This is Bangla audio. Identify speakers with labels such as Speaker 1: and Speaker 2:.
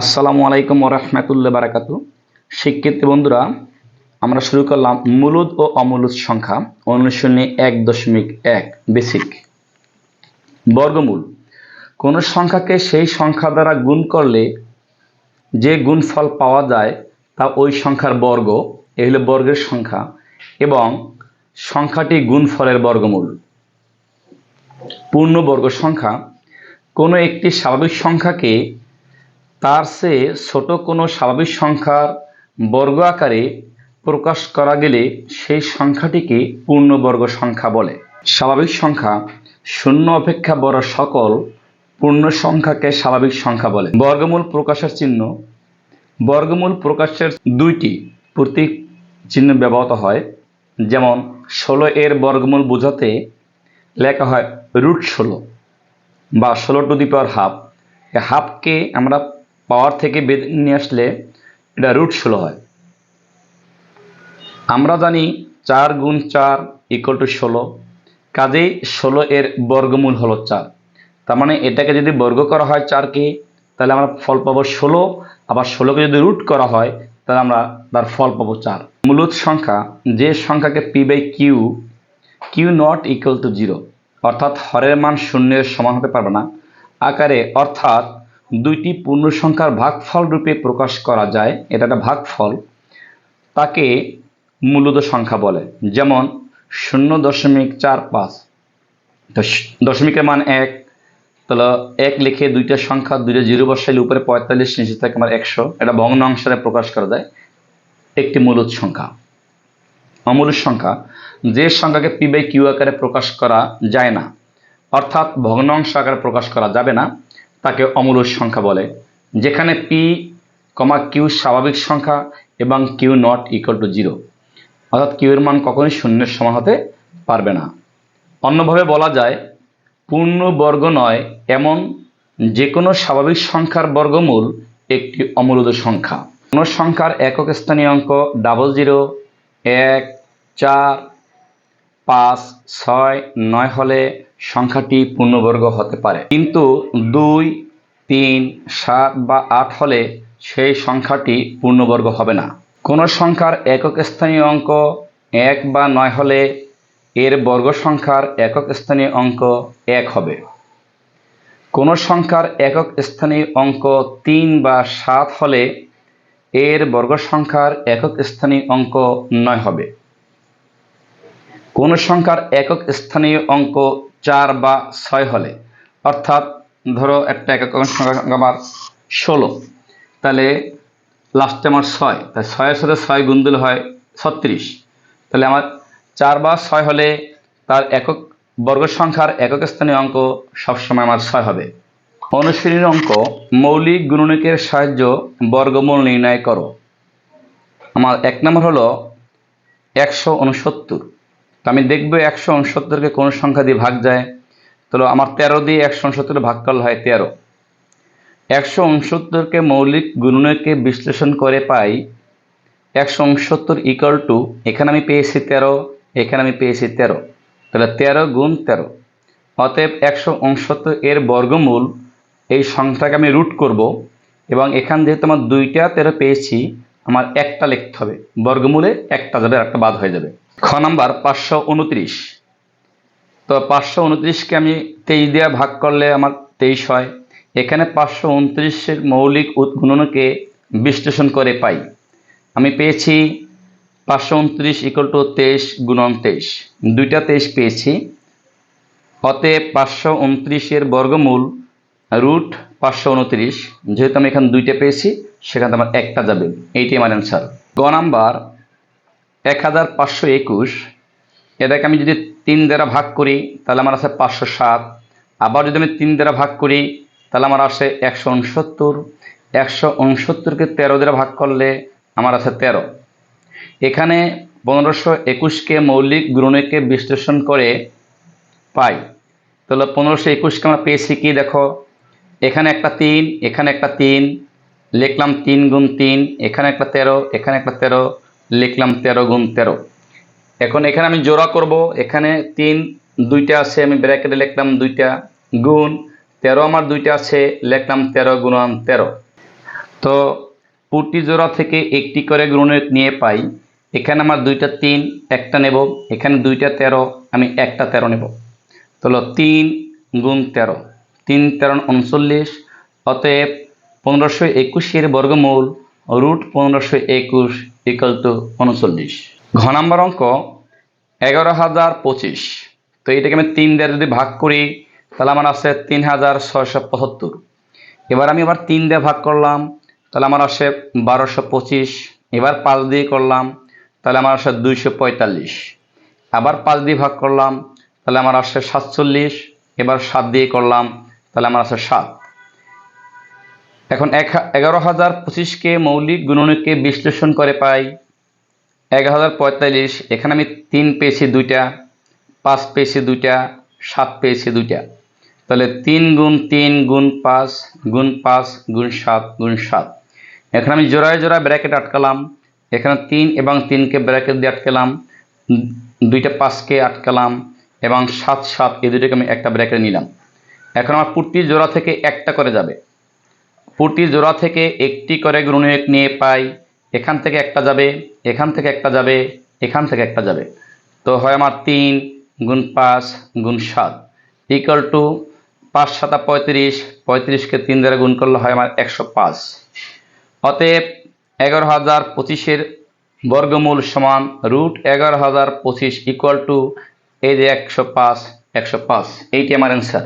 Speaker 1: আসসালামু আলাইকুম ওরহমতুল্লাহ বারাকাতু শিক্ষিত বন্ধুরা, আমরা শুরু করলাম মূলদ ও অমূলদ সংখ্যা, অনুশীলনী এক দশমিক এক বেসিক বর্গমূল। কোনো সংখ্যাকে সেই সংখ্যা দ্বারা গুণ করলে যে গুণফল পাওয়া যায়, তা ওই সংখ্যার বর্গ, এই হলো বর্গের সংখ্যা, এবং সংখ্যাটি গুণফলের বর্গমূল। পূর্ণবর্গ সংখ্যা। কোনো একটি স্বাভাবিক সংখ্যাকে তার চেয়ে ছোট কোনো স্বাভাবিক সংখ্যার বর্গ আকারে প্রকাশ করা গেলে সেই সংখ্যাটিকে পূর্ণবর্গ সংখ্যা বলে। স্বাভাবিক সংখ্যা শূন্য অপেক্ষা বড় সকল পূর্ণ সংখ্যাকে স্বাভাবিক সংখ্যা বলে। বর্গমূল প্রকাশের চিহ্ন, বর্গমূল প্রকাশের দুইটি প্রতীক চিহ্ন ব্যবহৃত হয়। যেমন, ষোলো এর বর্গমূল বোঝাতে লেখা হয় রুট ষোলো বা ষোলো টু দি পাওয়ার হাফ। হাফকে আমরা পাওয়ার থেকে বেঁধে নিয়ে আসলে এটা রুট ষোলো হয়। আমরা জানি চার গুণ চার ইকুয়াল টু ষোলো, কাজেই ষোলো এর বর্গমূল হলো চার। তার মানে এটাকে যদি বর্গ করা হয় চারকে, তাহলে আমরা ফল পাবো ষোলো, আবার ষোলোকে যদি রুট করা হয়, তাহলে আমরা তার ফল পাবো চার। মূলত সংখ্যা, যে সংখ্যাকে P by Q Q not equal to zero অর্থাৎ হরের মান শূন্যের সমান হতে পারবে না, আকারে অর্থাৎ দুইটি পূর্ণ সংখ্যার ভাগফল রূপে প্রকাশ করা যায়, এটা একটা ভাগফল, তাকে মূলত সংখ্যা বলে। যেমন শূন্য দশমিক চার পাঁচ। দশমিকের মান এক, তাহলে এক লিখে দুইটা সংখ্যা, দুইটা জিরো বসাইলে উপরে পঁয়তাল্লিশ, নিচে থাকে আমার একশো। এটা ভগ্নাংশে প্রকাশ করা যায়, একটি মূলত সংখ্যা। অমূলত সংখ্যা, যে সংখ্যাকে পি বাই কিউ আকারে প্রকাশ করা যায় না, অর্থাৎ ভগ্নাংশ আকারে প্রকাশ করা যাবে না তাকে অমূলত সংখ্যা বলে, যেখানে পি কমা কিউ স্বাভাবিক সংখ্যা এবং Q not equal to zero অর্থাৎ কিউ এর মান কখনোই শূন্যের সমান হতে পারবে না। অন্যভাবে বলা যায়, পূর্ণ বর্গ নয়, এমন যে কোনো স্বাভাবিক সংখ্যার বর্গমূল একটি অমূলত সংখ্যা। কোনো সংখ্যার একক স্থানীয় অঙ্ক ডাবল জিরো এক, চার, পাঁচ, ছয়, নয় হলে সংখ্যাটি পূর্ণবর্গ হতে পারে। কিন্তু দুই, তিন, সাত বা আট হলে সেই সংখ্যাটি পূর্ণবর্গ হবে না। কোনো সংখ্যার একক স্থানীয় অঙ্ক এক বা নয় হলে এর বর্গ সংখ্যার একক স্থানীয় অঙ্ক এক হবে। কোনো সংখ্যার একক স্থানীয় অঙ্ক তিন বা সাত হলে এর বর্গ সংখ্যার একক স্থানীয় অঙ্ক নয় হবে। কোনো সংখ্যার একক স্থানীয় অঙ্ক চার বা ছয় হলে। অর্থাৎ ধরো একটা একক সংখ্যা আমার ষোলো। তাহলে লাস্টে আমার ছয়। তাই ছয়ের সাথে ছয় গুণ হয় ছত্রিশ। তাহলে আমার চার বা ছয় হলে তার একক বর্গ সংখ্যার একক স্থানীয় অঙ্ক সবসময় আমার ছয় হবে। অনুশীলনীর অঙ্ক, মৌলিক গুণনীকের সাহায্য বর্গমূল নির্ণয় করো। আমার এক নম্বর হলো একশো উনসত্তর। তো আমি দেখব একশো উনসত্তরকে কোন সংখ্যা দিয়ে ভাগ যায়। তাহলে আমার তেরো দিয়ে একশো উনসত্তর ভাগ করলে হয় তেরো। একশো উনসত্তরকে মৌলিক গুণনীকে বিশ্লেষণ করে পাই, একশো উনসত্তর ইকাল টু এখানে আমি পেয়েছি তেরো, এখানে আমি পেয়েছি তেরো। তাহলে তেরো গুণ তেরো। অতএব একশো উনসত্তর এর বর্গমূল এই সংখ্যাটাকে আমি রুট করব এবং এখান যেহেতু আমার দুইটা তেরো পেয়েছি, আমার একটা লিখতে হবে। বর্গমূলে একটা যাবে আর একটা বাদ হয়ে যাবে। খ নাম্বার, পাঁচশো উনত্রিশ। তো পাঁচশো উনত্রিশকে আমি তেইশ দেওয়া ভাগ করলে আমার তেইশ হয়। এখানে পাঁচশো উনত্রিশের মৌলিক উৎগুণনকে বিশ্লেষণ করে পাই। আমি পেয়েছি পাঁচশো উনত্রিশ ইকুয়াল টু তেইশ গুণন তেইশ। দুইটা তেইশ পেয়েছি। অতএব পাঁচশো উনত্রিশের বর্গমূল রুট পাঁচশো উনত্রিশ। যেহেতু আমি এখানে দুইটা পেয়েছি, সেখানে আমার একটা যাবে। এইটি আমার অ্যান্সার গ নাম্বার এক হাজার পাঁচশো একুশ। এটাকে আমি যদি তিন দ্বারা ভাগ করি, তাহলে আমার আছে পাঁচশো সাত। আবার যদি আমি তিন দ্বারা ভাগ করি, তাহলে আমার আসে একশো উনসত্তর। একশো উনসত্তরকে তেরো দ্বারা ভাগ করলে আমার আছে তেরো। এখানে পনেরোশো একুশকে মৌলিক গুণনীকে বিশ্লেষণ করে পাই। তাহলে পনেরোশো একুশকে আমরা পেয়েছি কি দেখো? এখানে একটা তিন, এখানে একটা তিন, লিখলাম তিন গুণ তিন, এখানে একটা তেরো, এখানে একটা তেরো। লিখলাম তেরো গুণ তেরো। এখন এখানে আমি জোড়া করব, এখানে তিন, দুইটা আছে, আমি ব্র্যাকেটে লিখলাম দুইটা গুণ তেরো, আমার দুইটা আছে, লিখলাম তেরো গুণন তেরো। তো প্রতি জোড়া থেকে একটি করে গুণনীয়ক নিয়ে পাই, এখানে আমার দুইটা তিন, একটা নেব, এখানে দুইটা তেরো, আমি একটা তেরো নেব। তাহলে তিন গুণ তেরো, তিন তেরো উনচল্লিশ, অতএব পনেরোশো একুশের বর্গমূল, রুট পনেরোশো একুশ ইকাল টু উনচল্লিশ। ঘ নম্বর অঙ্ক, এগারো হাজার পঁচিশ। তো এটাকে আমি তিন দিয়ে যদি ভাগ করি, তাহলে আমার আছে তিন হাজার ছয়শো পঁচাত্তর। এবার আমি আবার তিন দিয়ে ভাগ করলাম, তাহলে আমার আসে বারোশো পঁচিশ। এবার পাঁচ দিয়ে করলাম, তাহলে আমার আসে দুইশো পঁয়তাল্লিশ। আবার পাঁচ দিয়ে ভাগ করলাম, তাহলে আমার আসে সাতচল্লিশ। এবার সাত দিয়ে করলাম, তাহলে আমার আসে সাত। এখন এক এগারো হাজার পঁচিশকে মৌলিক গুণনীকে বিশ্লেষণ করে পাই। এক হাজার পঁয়তাল্লিশ, এখানে আমি তিন পেয়েছি দুইটা, পাঁচ পেয়েছি দুইটা, সাত পেয়েছি দুইটা। তাহলে তিন গুণ তিন গুণ পাঁচ গুণ পাঁচ, গুণ সাত গুণ সাত। এখানে আমি জোড়ায় জোড়ায় ব্র্যাকেট আটকালাম। এখানে তিন এবং তিনকে ব্র্যাকেট দিয়ে আটকালাম। দুইটা পাঁচকে আটকালাম এবং সাত সাত এই দুটোকে আমি একটা ব্র্যাকেট নিলাম। এখন আমার প্রতি জোড়া থেকে একটা করে যাবে। প্রতি জোড়া থেকে একটি করে গুণনীয়ক নিয়ে পাই। এখান থেকে একটা যাবে, এখান থেকে একটা যাবে, এখান থেকে একটা যাবে। তো হয় আমার তিন গুণ পাঁচ গুণ সাত। ইকাল টু পাঁচ সাতা পঁয়ত্রিশ, পঁয়ত্রিশকে তিন দ্বারা গুণ করলে হয় আমার একশো পাঁচ। অতএব এগারো হাজার পঁচিশের বর্গমূল সমান রুট এগারো হাজার পঁচিশ ইকুয়াল টু এই যে একশো পাঁচ একশো পাঁচ। এইটি আমার অ্যান্সার